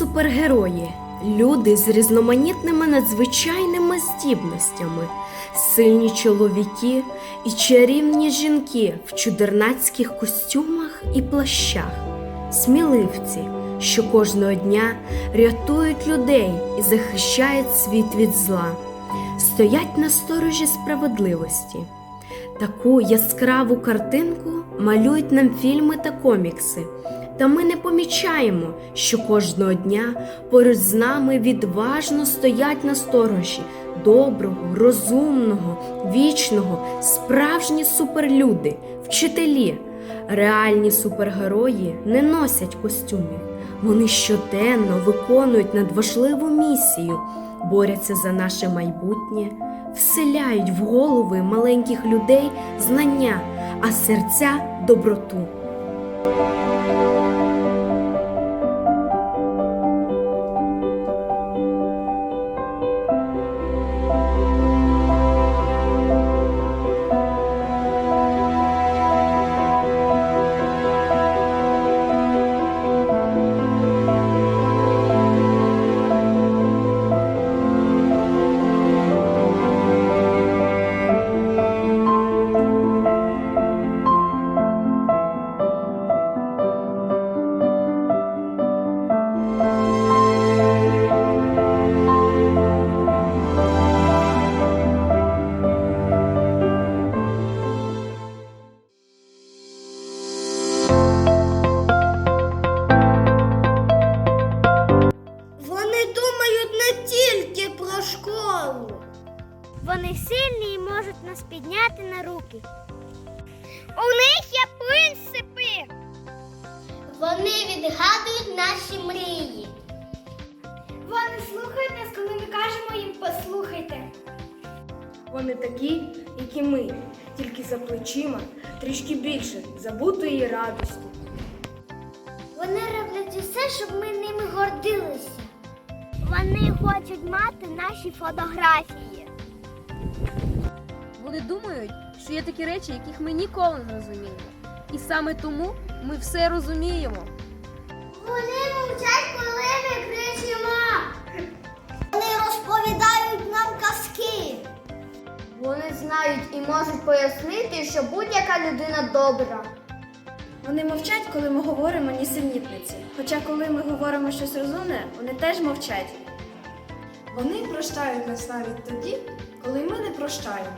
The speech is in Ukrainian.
супергерої, люди з різноманітними надзвичайними здібностями, сильні чоловіки і чарівні жінки в чудернацьких костюмах і плащах, сміливці, що кожного дня рятують людей і захищають світ від зла, стоять на сторожі справедливості. Таку яскраву картинку малюють нам фільми та комікси. Та ми не помічаємо, що кожного дня поруч з нами відважно стоять на сторожі доброго, розумного, вічного, справжні суперлюди, вчителі. Реальні супергерої не носять костюмів. Вони щоденно виконують надважливу місію, борються за наше майбутнє, вселяють в голови маленьких людей знання, а серця доброту. Вони сильні і можуть нас підняти на руки. У них є принципи. Вони відгадують наші мрії. Вони слухають нас, коли ми кажемо їм послухайте. Вони такі, як і ми, тільки за плечима трішки більше забутої радості. Вони роблять усе, щоб ми ними гордилися. Вони хочуть мати наші фотографії. Вони думають, що є такі речі, яких ми ніколи не зрозуміємо. І саме тому ми все розуміємо. Вони мовчать, коли ми кричимо. Вони розповідають нам казки. Вони знають і можуть пояснити, що будь-яка людина добра. Вони мовчать, коли ми говоримо нісенітниці. Хоча коли ми говоримо щось розумне, вони теж мовчать. Вони прощають нас навіть тоді, коли ми не прощаємо.